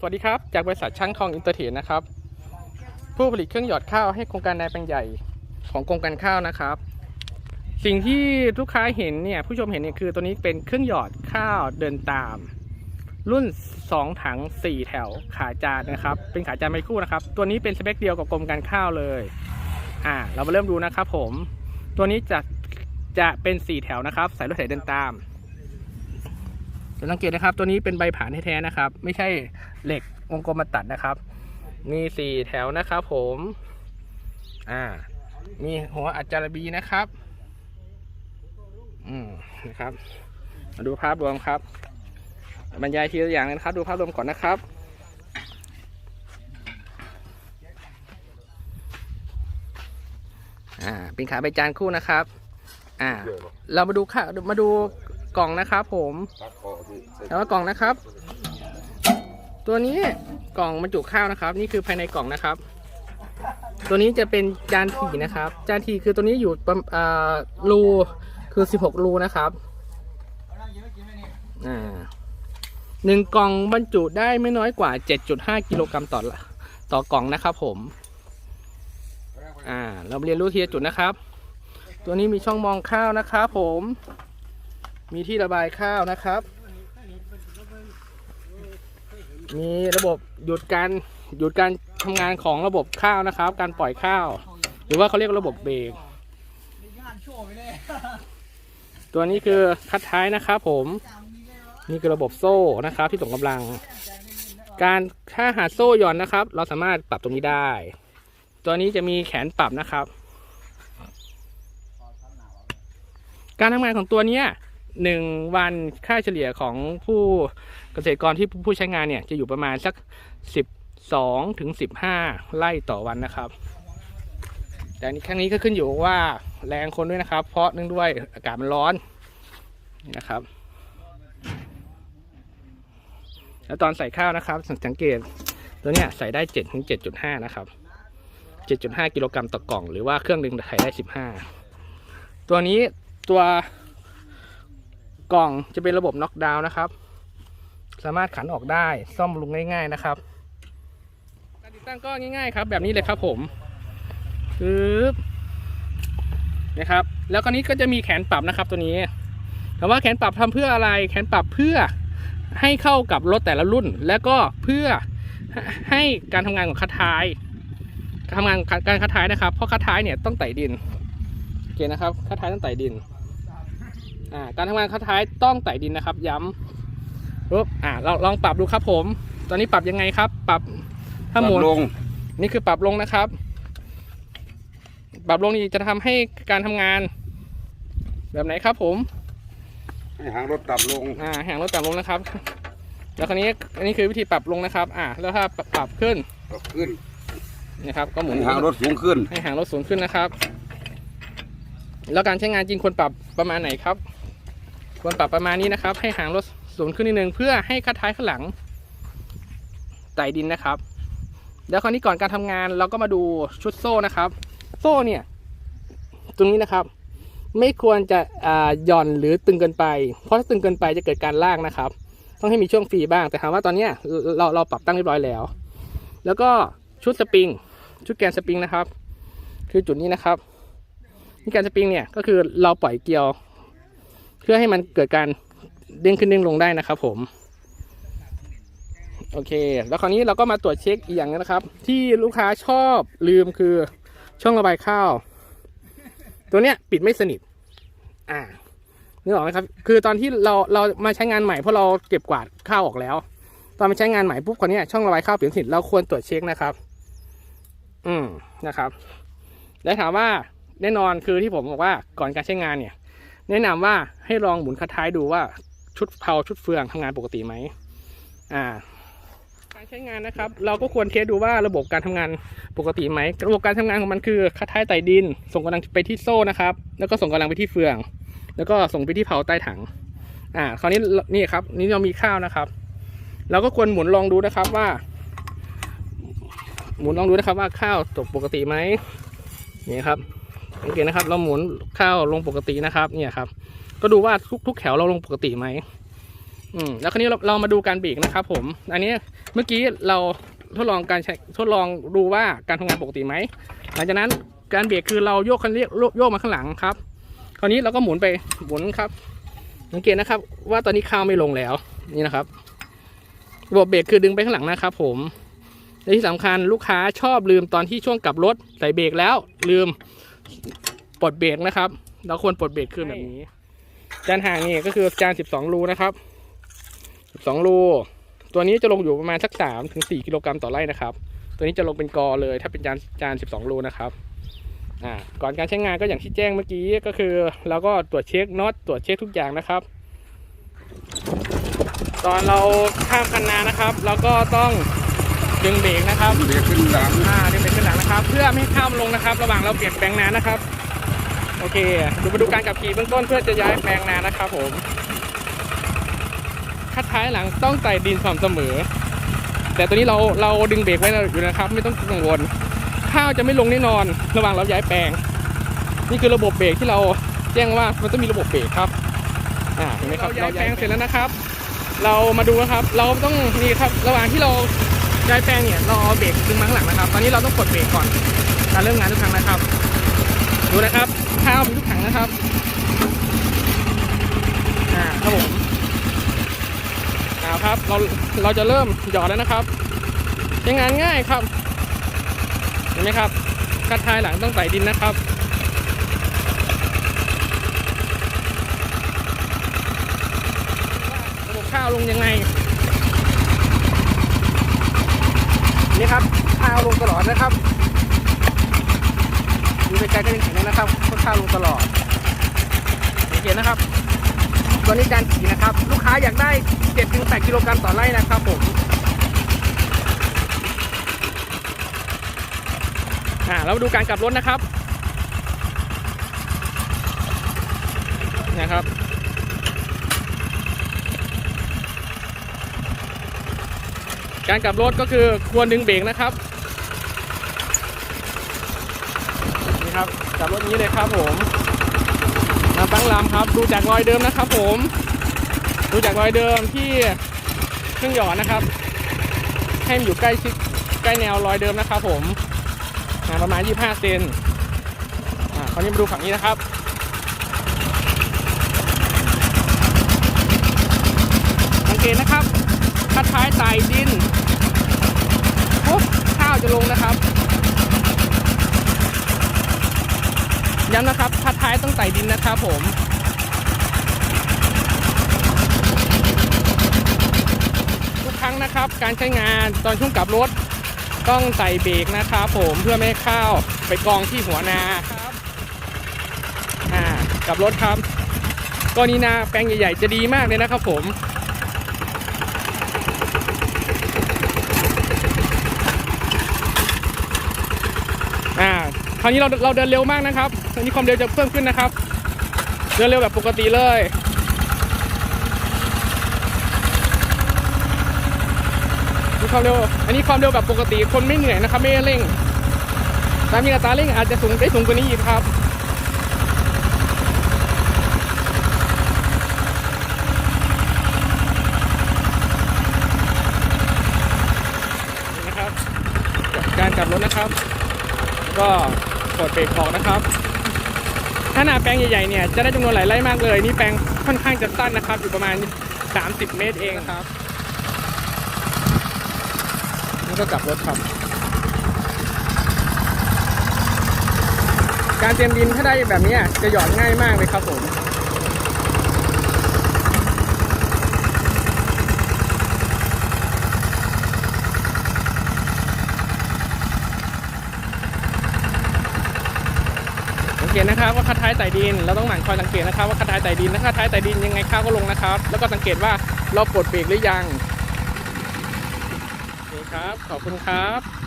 สวัสดีครับ จากบริษัทช่างทองอินเตอร์เทนนะครับ ผู้ผลิตเครื่องหยอดข้าวให้โครงการนายแปลงใหญ่ของกรมการข้าวนะครับ สิ่งที่ลูกค้าเห็นเนี่ยผู้ชมเห็นเนี่ยคือตัวนี้เป็นเครื่องหยอดข้าวเดินตาม รุ่น 2 ถัง 4 แถวขาจานนะครับ เป็นขาจานไม่คู่นะครับ ตัวนี้เป็นสเปคเดียวกับกรมการข้าวเลยอ่าเรามาเริ่มดูนะครับผม ตัวนี้จะจะเป็น 4 แถวนะครับ ใส่รถไถเดินตาม สังเกตนะครับ ตัวนี้เป็นใบผ่านแท้ๆนะครับ ไม่ใช่เหล็กวงกลมมาตัดนะครับ มีสี่แถวนะครับ ผม อ่า มีหัวอัจจารบีนะครับ อืมนะครับ มาดูภาพรวมครับ บรรยายทีละอย่างเลยนะครับ ดูภาพรวมก่อนนะครับอ่าเป็นขาใบจานคู่นะครับ อ่า เรามาดูค่ะมาดู กล่องนะครับผมแล้วก็กล่องนะครับ ตัวนี้กล่องบรรจุข้าวนะครับ นี่คือภายในกล่องนะครับ ตัวนี้จะเป็นจานถี่นะครับ จานถี่คือตัวนี้อยู่ประอ่ารูคือ 16 รูนะครับอ่าหนึ่งกล่องบรรจุได้ไม่น้อยกว่า 7.5 กิโลกรัมต่อละต่อกล่องนะครับผมอ่าเราเรียนรู้ทีละจุดนะครับ ตัวนี้มีช่องมองข้าวนะครับผม มีที่ระบายข้าวนะครับ มีระบบหยุดการหยุดการทำงานของระบบข้าวนะครับ การปล่อยข้าว หรือว่าเขาเรียกระบบเบรกตัวนี้คือคัดท้ายนะครับผม นี่คือระบบโซ่นะครับ ที่ส่งกำลัง การถ้าหาโซ่หย่อนนะครับ เราสามารถปรับตรงนี้ได้ ตัวนี้จะมีแขนปรับนะครับ การทำงานของตัวเนี้ย หนึ่งวันค่าเฉลี่ยของผู้เกษตรกรที่ผู้ใช้งานเนี่ยจะอยู่ประมาณสักสิบสองถึงสิบห้าไร่ต่อวันนะครับ แต่นี้ครั้งนี้ก็ขึ้นอยู่ว่าแรงคนด้วยนะครับ เพราะเนื่องด้วยอากาศมันร้อนนี่นะครับ แล้วตอนใส่ข้าวนะครับ สังเกตตัวเนี้ยใส่ได้เจ็ดถึงเจ็ดจุดห้านะครับเจ็ดจุดห้ากิโลกรัมต่อกล่อง หรือว่าเครื่องหนึ่งใส่ได้สิบห้าตัวนี้ตัว กล่องจะเป็นระบบน็อกดาวน์นะครับ สามารถขันออกได้ซ่อมลุงง่าย ๆนะครับ การติดตั้งก็ง่ายๆครับ แบบนี้เลยครับผมปึ๊บนะครับ แล้วก็นี้ก็จะมีแขนปรับนะครับตัวนี้ถามว่าแขนปรับทำเพื่ออะไร แขนปรับเพื่อให้เข้ากับรถแต่ละรุ่น แล้วก็เพื่อให้การทำงานของคัดท้ายทำงานการคัดท้ายนะครับ เพราะคัดท้ายเนี่ยต้องไต่ดินโอเคนะครับคัดท้ายต้องไต่ดิน อ่าการทำงานคัดท้ายต้องไต่ดินนะครับ ย้ำปุ๊บอ่าเราลองปรับดูครับผม ตอนนี้ปรับยังไงครับ ปรับถ้าหมุนลง นี่คือปรับลงนะครับ ปรับลงนี่จะทำให้การทำงาน แบบไหนครับผมให้หางรถต่ำลง อ่าแห่งรถต่ำลงนะครับ แล้วคราวนี้อันนี้คือวิธีปรับลงนะครับ อ่า แล้วถ้าปรับขึ้นก็ขึ้นนะครับ ก็หมุนให้หางรถสูงขึ้น ให้หางรถสูงขึ้นนะครับ แล้วการใช้งานจริงควรปรับประมาณไหนครับ ควรปรับประมาณนี้นะครับ ให้หางรถสูงขึ้นนิดนึงเพื่อให้คัดท้ายข้างหลังไต่ดินนะครับ แล้วคราวนี้ก่อนการทำงานเราก็มาดูชุดโซ่นะครับ โซ่เนี่ย ตรงนี้นะครับ ไม่ควรจะอ่าหย่อนหรือตึงเกินไป เพราะถ้าตึงเกินไปจะเกิดการลากนะครับ ต้องให้มีช่วงฟรีบ้างแต่ถามว่าตอนนี้เราเราปรับตั้งเรียบร้อยแล้ว แล้วก็ชุดสปริงชุดแกนสปริงนะครับ คือจุดนี้นะครับนี่แกนสปริงเนี่ยก็คือเราปล่อยเกลียว พื่อให้มันเกิดการเด้งขึ้นเด้งลงได้นะครับ ผมโอเค แล้วคราวนี้เราก็มาตรวจเช็คอีกอย่างนึงนะครับ ที่ลูกค้าชอบลืมคือช่องระบายข้าว ตัวเนี้ยปิดไม่สนิท อ่านึกออกไหมครับ คือตอนที่เราเรามาใช้งานใหม่เพราะเราเก็บกวาดข้าวออกแล้ว ตอนมาใช้งานใหม่ปุ๊บคนนี้ยช่องระบายข้าวเปลี่ยนสนิทเราควรตรวจเช็คนะครับ อืมนะครับ และถามว่าแน่นอนคือที่ผมบอกว่าก่อนการใช้งานเนี่ย แนะนำว่าให้ลองหมุนคัดท้ายดูว่าชุดเพลาชุดเฟืองทำงานปกติไหมอ่าการใช้งานนะครับ เราก็ควรเทสดูว่าระบบการทำงานปกติไหมระบบการทำงานของมันคือคัดท้ายไต่ดิน ส่งกำลังไปที่โซ่นะครับ แล้วก็ส่งกำลังไปที่เฟือง แล้วก็ส่งไปที่เพลาใต้ถัง อ่า คราวนี้นี่ครับ นี่เรามีข้าวนะครับ เราก็ควรหมุนลองดูนะครับว่า หมุนลองดูนะครับว่าข้าวตกปกติไหมนี่ครับ สังเกตนะครับ เราหมุนข้าวลงปกตินะครับ เนี่ยครับ ก็ดูว่าทุกทุกแถวเราลงปกติไหมอืมแล้วคราวนี้เราเรามาดูการเบรกนะครับ ผม อันนี้เมื่อกี้เราทดลองการใช้ทดลองดูว่าการทำงานปกติไหมหลังจากนั้นการเบรกคือเราโยกคันเรียกโยกมาข้างหลังครับ คราวนี้เราก็หมุนไปหมุนครับสังเกตนะครับ ว่าตอนนี้ข้าวไม่ลงแล้วนี่นะครับระบบเบรกคือดึงไปข้างหลังนะครับ ผมและที่สำคัญลูกค้าชอบลืมตอนที่ช่วงกลับรถใส่เบรกแล้วลืม ปลดเบรกนะครับเราควรปลดเบรกคือแบบนี้จานห่างนี่ก็คือจาน12รูนะครับ12รูตัวนี้จะลงอยู่ประมาณสัก3ถึง4กิโลกรัมต่อไร่นะครับ ตัวนี้จะลงเป็นกอเลยถ้าเป็นจานจาน12รูนะครับอ่าก่อนการใช้งานก็อย่างที่แจ้งเมื่อกี้ก็คือเราก็ตรวจเช็คน็อตตรวจเช็คทุกอย่างนะครับ ตอนเราข้ามคันนานะครับ เราก็ต้องดึงเบรกนะครับเรียกขึ้นหลังอ่าดึงเบรกขึ้ นหลังนะครับ เพื่อไม่ให้ข้ามลงนะครับ ระหว่างเราเปลี่ยนแปลงนานะครับ โอเคดูมาดูการขับขี่เบื้องต้นเพื่อจะย้ายแปลงนานะครับผมคัดท้ายหลังต้องใส่ดินสม่ำเสมอ แต่ตัวนี้เราเราดึงเบรกไว้อยู่นะครับ ไม่ต้องกังวลข้าวจะไม่ลงแน่นอน ระหว่างเราย้ายแปลง นี่คือระบบเบรกที่เราแจ้งว่ามันต้องมีระบบเบรกครับอ่าเห็นไหมครับเราย้ายแปลงเสร็จแล้วนะครับ เรามาดูนะครับ เราต้องนี่ครับ ระหว่างที่เรา ย้ายแปลงเนี่ยเราเอาเบรกดึงมาข้างหลังนะครับ ตอนนี้เราต้องกดเบรกก่อนการเริ่มงานทุกครั้งนะครับ ดูนะครับข้าวมีทุกถังนะครับอ่าครับผมเอาครับเราเราจะเริ่มหยอดแล้วนะครับใช้งานง่ายครับ เห็นไหมครับคัดท้ายหลังต้องใส่ดินนะครับระบบข้าวลงยังไง นี่ครับข้าวลงตลอดนะครับดูไกลๆก็ยังเห็นเลยนะครับว่าข้าวลงตลอดเห็นนะครับ ตัวนี้การขี่นะครับ ลูกค้าอยากได้7-8กิโลกรัมต่อไร่นะครับผมอ่าเรามาดูการกลับรถนะครับนะครับ การกลับรถก็คือควรดึงเบรกนะครับนี่ครับกลับรถนี้เลยครับผมมาตั้งลำครับ ดูจากรอยเดิมนะครับ ผม ดูจากรอยเดิมที่เครื่องหยอดนะครับ ให้มันอยู่ใกล้ชิดใกล้แนวรอยเดิมนะครับ ผมประมาณ 25 เซนอ่าคราวนี้มาดูฝั่งนี้นะครับสังเกตนะครับ คัดท้ายไต่ดินปุ๊บข้าวจะลงนะครับ ย้ำนะครับคัดท้ายต้องไต่ดินนะครับผมทุกครั้งนะครับการใช้งานตอนช่วงกลับรถต้องใส่เบรกนะครับผมเพื่อไม่ให้ข้าวไปกองที่หัวนาครับอ่ากลับรถครับกรณีนาแปลงใหญ่ๆจะดีมากเลยนะครับผม อ่า คราวนี้เราเราเดินเร็วมากนะครับคราวนี้ความเร็วจะเพิ่มขึ้นนะครับ เดินเร็วแบบปกติเลยนี่ความเร็ว อันนี้ความเร็วแบบปกติคนไม่เหนื่อยนะครับ ไม่เร่งตามมีอัตราเร่งอาจจะสูงได้สูงกว่านี้อีกครับนะครับการกลับรถนะครับ ก็ กดเบรกออกนะครับ ถ้าหนาแปลงใหญ่ๆเนี่ยจะได้จำนวนหลายไร่มากเลย นี่แปลงค่อนข้างจะสั้นนะครับ อยู่ประมาณ 30 เมตรเองครับ นี่ก็กลับรถครับ การเตรียมดินถ้าได้แบบนี้จะหยอดง่ายมากเลยครับผม สังเก ตนะครับว่าคัดท้ายไต่ดิน เราต้องหมั่นคอยสังเกตนะครับว่าคัดท้ายไต่ดินถ้าคัดท้ายไต่ดินยังไงข้าวก็ลงนะครับ แล้วก็สังเกตว่าเราปลดเบรกหรือยังนี่ครับ ขอบคุณครับ